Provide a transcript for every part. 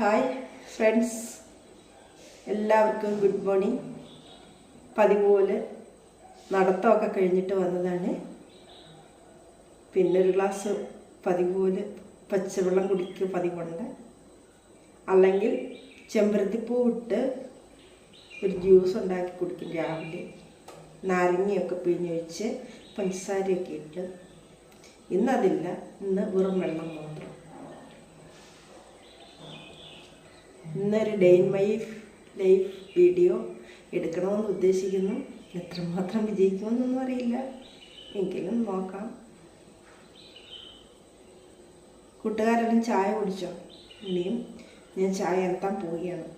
Hi friends എല്ലാവർക്കും good morning പതിവ് പോലെ നടത്തമൊക്കെ കഴിഞ്ഞിട്ട് വന്നതാണ്. പിന്നെ ഒരു ഗ്ലാസ് പതിവ് പോലെ പച്ചവെള്ളം കുടിക്കുക പതിവുണ്ട്. അല്ലെങ്കിൽ ചെമ്പരത്തിപ്പൂ ഇട്ട് ഒരു ജ്യൂസ് ഉണ്ടാക്കി കുടിക്കും രാവിലെ. നാരങ്ങയൊക്കെ പിഴിഞ്ഞൊഴിച്ച് പഞ്ചസാരയൊക്കെ ഇട്ട്. ഇന്നതില്ല ഇന്ന് വെറും വെള്ളം മാത്രം. ഇന്നൊരു day in my life video എടുക്കണമെന്ന് ഉദ്ദേശിക്കുന്നു. എത്രമാത്രം വിജയിക്കുമെന്നൊന്നും അറിയില്ല. എങ്കിലും നോക്കാം. കൂട്ടുകാരെല്ലാം ചായ കുടിച്ചോ? ഇനിയും ഞാൻ ചായ എത്താൻ പോവുകയാണ്.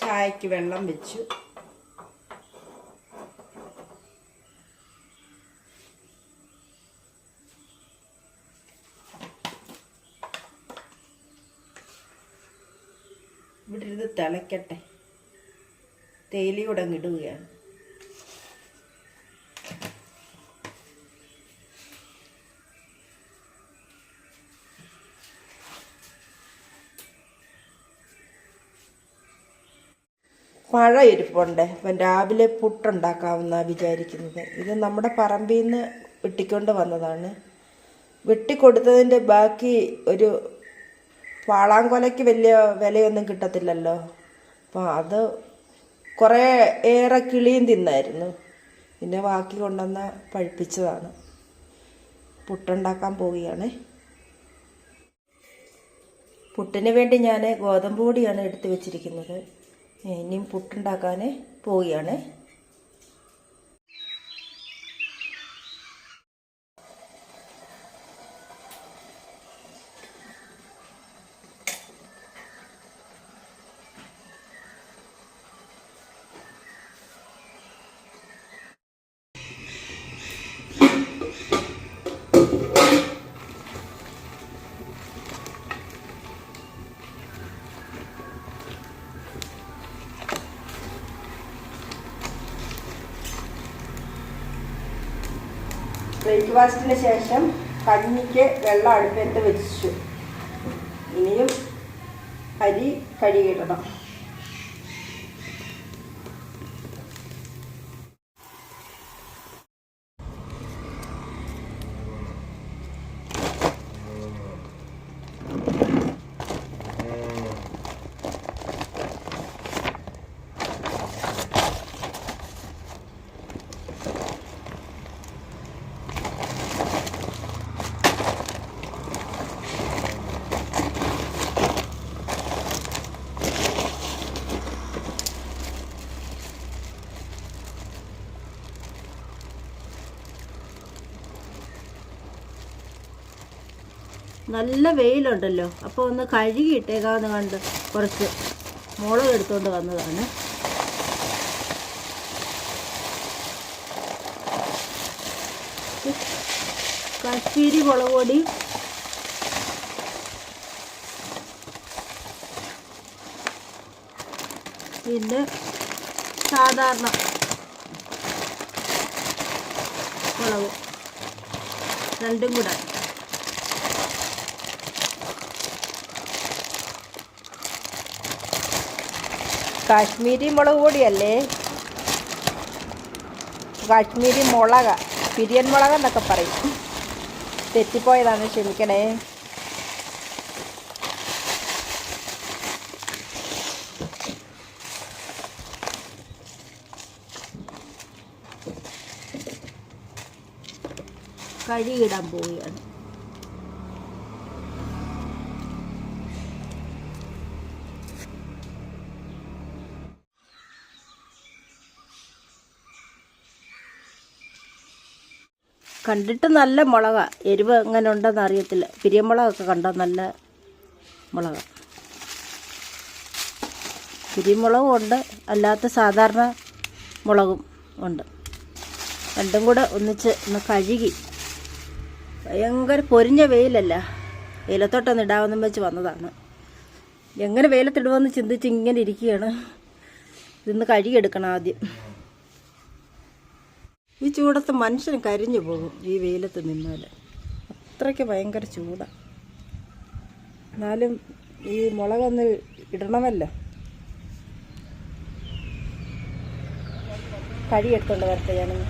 ചായക്ക് വെള്ളം വെച്ചു ഇവിടെ ഇത് തിളയ്ക്കട്ടെ തേയിലയൂടെ ഇടുകയാണ്. പഴ ഇരിപ്പുണ്ട് അപ്പം രാവിലെ പുട്ടുണ്ടാക്കാവുന്ന വിചാരിക്കുന്നത്. ഇത് നമ്മുടെ പറമ്പിൽ നിന്ന് വെട്ടിക്കൊണ്ട് വന്നതാണ്. വെട്ടിക്കൊടുത്തതിന്റെ ബാക്കി ഒരു പാളാങ്കൊലയ്ക്ക് വലിയ വിലയൊന്നും കിട്ടത്തില്ലല്ലോ. അപ്പോൾ അത് കുറേ ഏറെ കിളിയും തിന്നായിരുന്നു. പിന്നെ ബാക്കി കൊണ്ടുവന്ന് പഴുപ്പിച്ചതാണ്. പുട്ടുണ്ടാക്കാൻ പോവുകയാണ്. പുട്ടിന് വേണ്ടി ഞാൻ ഗോതമ്പ് പൊടിയാണ് എടുത്ത് വെച്ചിരിക്കുന്നത്. ഇനിയും പുട്ടുണ്ടാക്കാൻ പോവുകയാണ്. ബ്രേക്ക്ഫാസ്റ്റിന് ശേഷം കഞ്ഞിക്ക് വെള്ളം അടുപ്പത്ത് വെച്ചു ഇനിയും അരി കഴുകിയിടണം നല്ല വെയിലുണ്ടല്ലോ. അപ്പോൾ ഒന്ന് കഴുകി ഇട്ടേക്കാന്ന് കണ്ട് കുറച്ച് മുളക് എടുത്തുകൊണ്ട് വന്നതാണ്. കശ്മീരി മുളക് പൊടി. പിന്നെ സാധാരണ മുളക്. രണ്ടും കൂടെ. കാശ്മീരി മുളക് പൊടിയല്ലേ? കാശ്മീരി മുളക പിരിയൻ മുളക് എന്നൊക്കെ പറയും. തെറ്റിപ്പോയതാണ് ക്ഷമിക്കണേ. കഴുകിടാൻ പോവുകയാണ്. കണ്ടിട്ട് നല്ല മുളക. എരിവ് എങ്ങനെ ഉണ്ടെന്ന് അറിയത്തില്ല. പിരിമുളകൊക്കെ കണ്ട നല്ല മുളക. പിരിമുളകും ഉണ്ട്. അല്ലാത്ത സാധാരണ മുളകും ഉണ്ട്. രണ്ടും കൂടെ ഒന്നിച്ച് ഒന്ന് കഴുകി. ഭയങ്കര പൊരിഞ്ഞ വെയിലല്ല. വെയിലത്തോട്ടൊന്ന് ഇടാമെന്നും വെച്ച് വന്നതാണ്. എങ്ങനെ വെയിലത്തിടുമെന്ന് ചിന്തിച്ച് ഇങ്ങനെ ഇരിക്കുകയാണ്. ഇതൊന്ന് കഴുകിയെടുക്കണം ആദ്യം. ഈ ചൂടത്ത് മനുഷ്യൻ കരിഞ്ഞു പോകും ഈ വെയിലത്ത് നിന്നാൽ അത്രയ്ക്ക് ഭയങ്കര ചൂടാണ് എന്നാലും ഈ മുളകൊന്ന് ഇടണമല്ലോ. കഴിയെടുത്തോണ്ട് വരട്ടെ ഞാനൊന്ന്.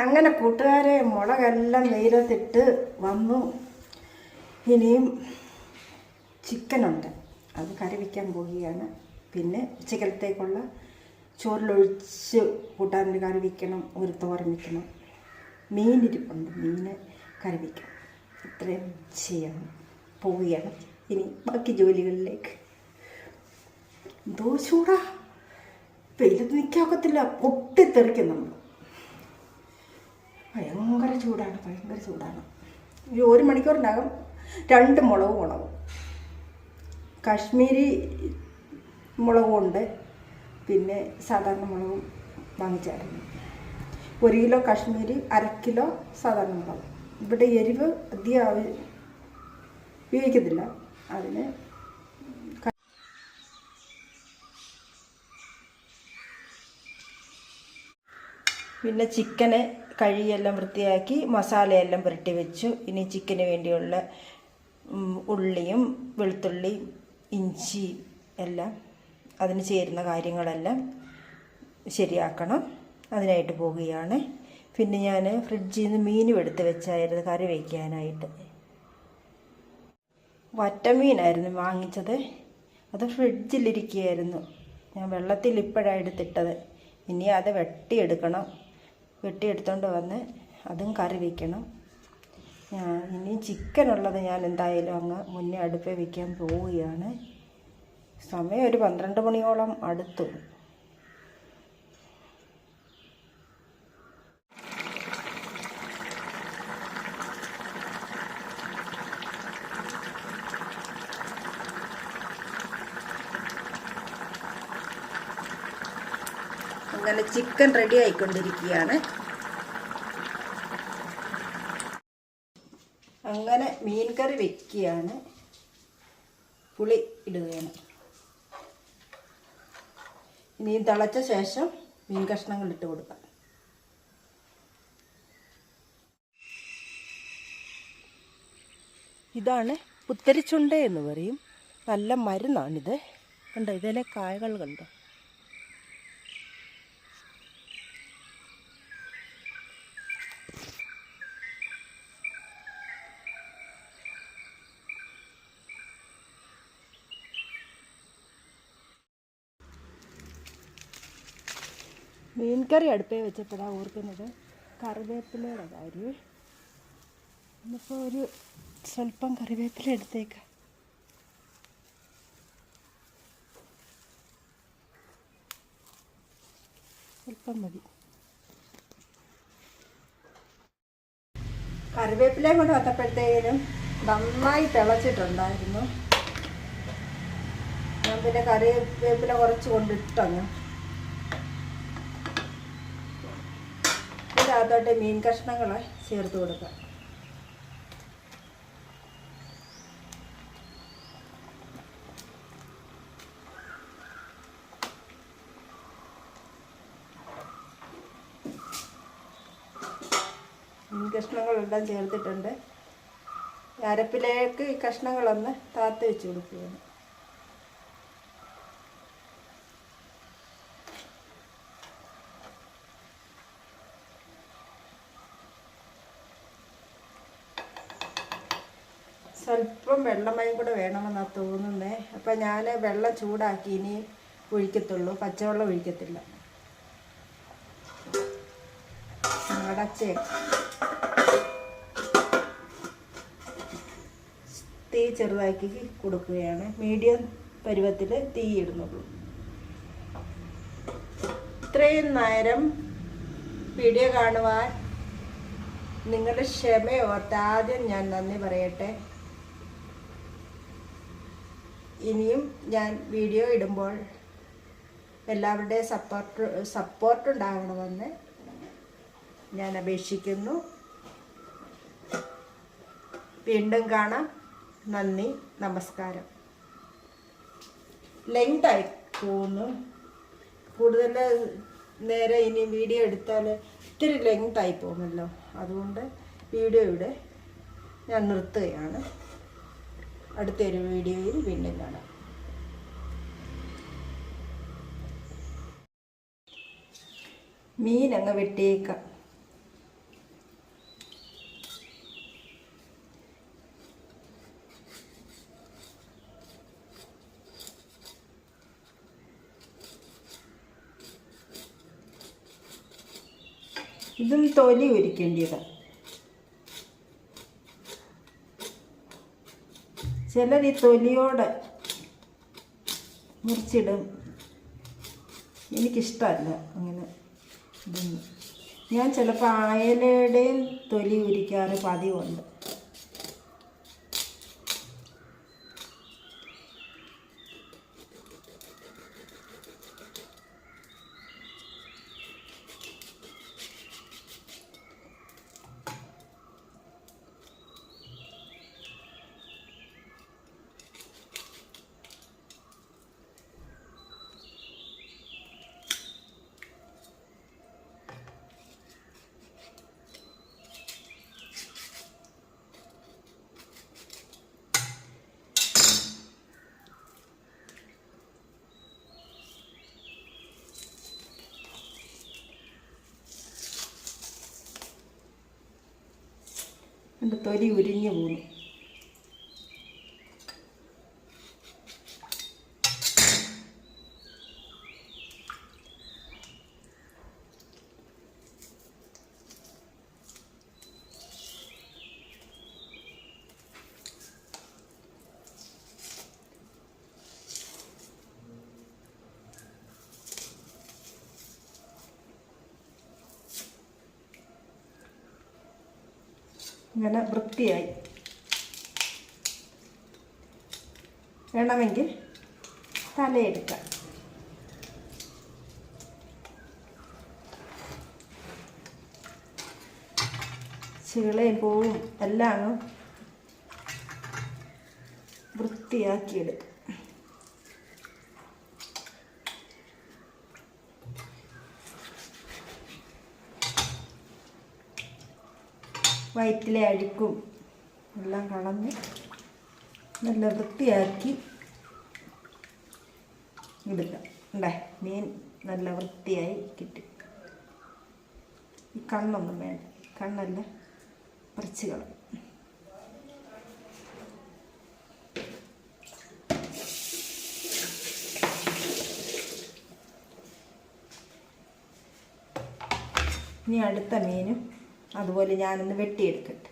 അങ്ങനെ കൂട്ടുകാരെ മുളകെല്ലാം നീരത്തിട്ട് വന്നു. ഇനിയും ചിക്കനുണ്ട്. അത് കറി പോവുകയാണ്. പിന്നെ ഉച്ചക്കലത്തേക്കുള്ള ചോറിലൊഴിച്ച് കൂട്ടാനൊരു കറി വയ്ക്കണം ഒരു തോരൻ വയ്ക്കണം. മീനിരിപ്പുണ്ട്. മീന് കറി ഇത്രയും ചെയ്യണം പോവുകയാണ്. ഇനി ബാക്കി ജോലികളിലേക്ക്. എന്തോ ചൂടാ. വെയിലത്ത് നിൽക്കാക്കത്തില്ല പൊട്ടിത്തെറിക്കും നമ്മൾ ഭയങ്കര ചൂടാണ് ഭയങ്കര ചൂടാണ്. ഈ ഒരു മണിക്കൂറിനകം രണ്ട് മുളക് ഉണവും കാശ്മീരി മുളകും ഉണ്ട് പിന്നെ സാധാരണ മുളകും വാങ്ങിച്ചായിരുന്നു. ഒരു കിലോ കാശ്മീരി അര കിലോ സാധാരണ മുളക്. ഇവിടെ എരിവ് അധികം ഉപയോഗിക്കത്തില്ല. അതിന് പിന്നെ ചിക്കന് കഴുകിയെല്ലാം വൃത്തിയാക്കി മസാലയെല്ലാം പുരട്ടി വെച്ചു. ഇനി ചിക്കന് വേണ്ടിയുള്ള ഉള്ളിയും വെളുത്തുള്ളി ഇഞ്ചി എല്ലാം അതിന് ചേരുന്ന കാര്യങ്ങളെല്ലാം ശരിയാക്കണം. അതിനായിട്ട് പോവുകയാണ്. പിന്നെ ഞാൻ ഫ്രിഡ്ജിൽ നിന്ന് മീനും എടുത്ത് വെച്ചായിരുന്നു കറി വയ്ക്കാനായിട്ട് വറ്റമീനായിരുന്നു വാങ്ങിച്ചത്. അത് ഫ്രിഡ്ജിലിരിക്കുകയായിരുന്നു. ഞാൻ വെള്ളത്തിൽ ഇപ്പോഴാണ് എടുത്തിട്ടത്. ഇനി അത് വെട്ടിയെടുക്കണം. വെട്ടിയെടുത്തോണ്ട് വന്ന് അതും കറി വയ്ക്കണം ഞാൻ ഇനി ചിക്കൻ ഉള്ളത് ഞാൻ എന്തായാലും അങ്ങ് മുന്നേ അടുപ്പേ വയ്ക്കാൻ പോവുകയാണ്. സമയം ഒരു പന്ത്രണ്ട് മണിയോളം അടുത്തു അങ്ങനെ ചിക്കൻ റെഡി ആയിക്കൊണ്ടിരിക്കുകയാണ്. അങ്ങനെ മീൻ കറി വെക്കുകയാണ്. പുളി ഇടുകയാണ്. ഇനിയും തിളച്ച ശേഷം മീൻ കഷ്ണങ്ങൾ ഇട്ട് കൊടുക്കാം. ഇതാണ് പുത്തരിച്ചുണ്ട എന്ന് പറയും. നല്ല മരുന്നാണിത്. കണ്ടോ ഇതിലെ കായകൾ കണ്ടോ? മീൻ കറി അടുപ്പേ വെച്ചപ്പോഴാണ് ഓർക്കുന്നത് കറിവേപ്പിലയുടെ കാര്യം. ഇന്നിപ്പോൾ ഒരു സ്വല്പം കറിവേപ്പില എടുത്തേക്കാം. സ്വല്പം മതി. കറിവേപ്പിലയും കൊണ്ട് വന്നപ്പോഴത്തേനും നന്നായി തിളച്ചിട്ടുണ്ടായിരുന്നു. ഞാൻ പിന്നെ കറിവേപ്പില കുറച്ച് കൊണ്ടിട്ടങ്ങ്. ഇതിനകത്തോട്ട് മീൻ കഷ്ണങ്ങളെ ചേർത്ത് കൊടുക്കാം മീൻ കഷ്ണങ്ങളെല്ലാം ചേർത്തിട്ടുണ്ട്. അരപ്പിലേക്ക് ഈ കഷ്ണങ്ങളൊന്ന് താത്ത് വെച്ച് കൊടുക്കുകയാണ്. സ്വല്പം വെള്ളമയം കൂടെ വേണമെന്നാണ് തോന്നുന്നേ. അപ്പം ഞാൻ വെള്ളം ചൂടാക്കി ഇനി ഒഴിക്കത്തുള്ളൂ. പച്ചവെള്ളം ഒഴിക്കത്തില്ല. അടച്ചേ തീ ചെറുതാക്കി കൊടുക്കുകയാണ്. മീഡിയം പരുവത്തിൽ തീ ഇടുന്നുള്ളൂ. ഇത്രയും നേരം വീഡിയോ കാണുവാൻ നിങ്ങളുടെ ക്ഷമയോർത്ത് ആദ്യം ഞാൻ നന്ദി പറയട്ടെ. ഇനിയും ഞാൻ വീഡിയോ ഇടുമ്പോൾ എല്ലാവരുടെയും സപ്പോർട്ട് സപ്പോർട്ട് ഉണ്ടാകണമെന്ന് ഞാൻ അപേക്ഷിക്കുന്നു. വീണ്ടും കാണാം. നന്ദി നമസ്കാരം. ലെങ്തായി തോന്നുന്നു. കൂടുതൽ നേരെ ഇനി വീഡിയോ എടുത്താൽ ഇത്തിരി ലെങ്തായി പോകുമല്ലോ. അതുകൊണ്ട് വീഡിയോ ഇവിടെ ഞാൻ നിർത്തുകയാണ്. അടുത്തൊരു വീഡിയോയിൽ വീണ്ടും കാണാം. മീനങ്ങ് വെട്ടിയേക്കാം ഇതും തൊലി ഉരിക്കേണ്ടത്. ചിലർ ഈ തൊലിയോടെ മുറിച്ചിടും. എനിക്കിഷ്ടമല്ല അങ്ങനെ ഇതൊന്നും. ഞാൻ ചിലപ്പോൾ അയലയുടെയും തൊലി ഉരിക്കാറ് പതിവുണ്ട്. തൊലി ഉരിഞ്ഞു പോകുന്നു ഇങ്ങനെ വൃത്തിയായി. വേണമെങ്കിൽ തലയെടുക്കാം. ചിളയും പൂവും എല്ലാം അങ്ങ് വൃത്തിയാക്കിയെടുക്കും. വയറ്റിലെ അഴുക്കും എല്ലാം കളഞ്ഞ് നല്ല വൃത്തിയാക്കി എടുക്കാം ഉണ്ടേ മീൻ നല്ല വൃത്തിയായി കിട്ടി. ഈ കണ്ണൊന്നും വേണ്ട. കണ്ണല്ല പറിച്ച് കളയും. ഇനി അടുത്ത മീനും അതുപോലെ ഞാനൊന്ന് വെട്ടിയെടുക്കട്ടെ.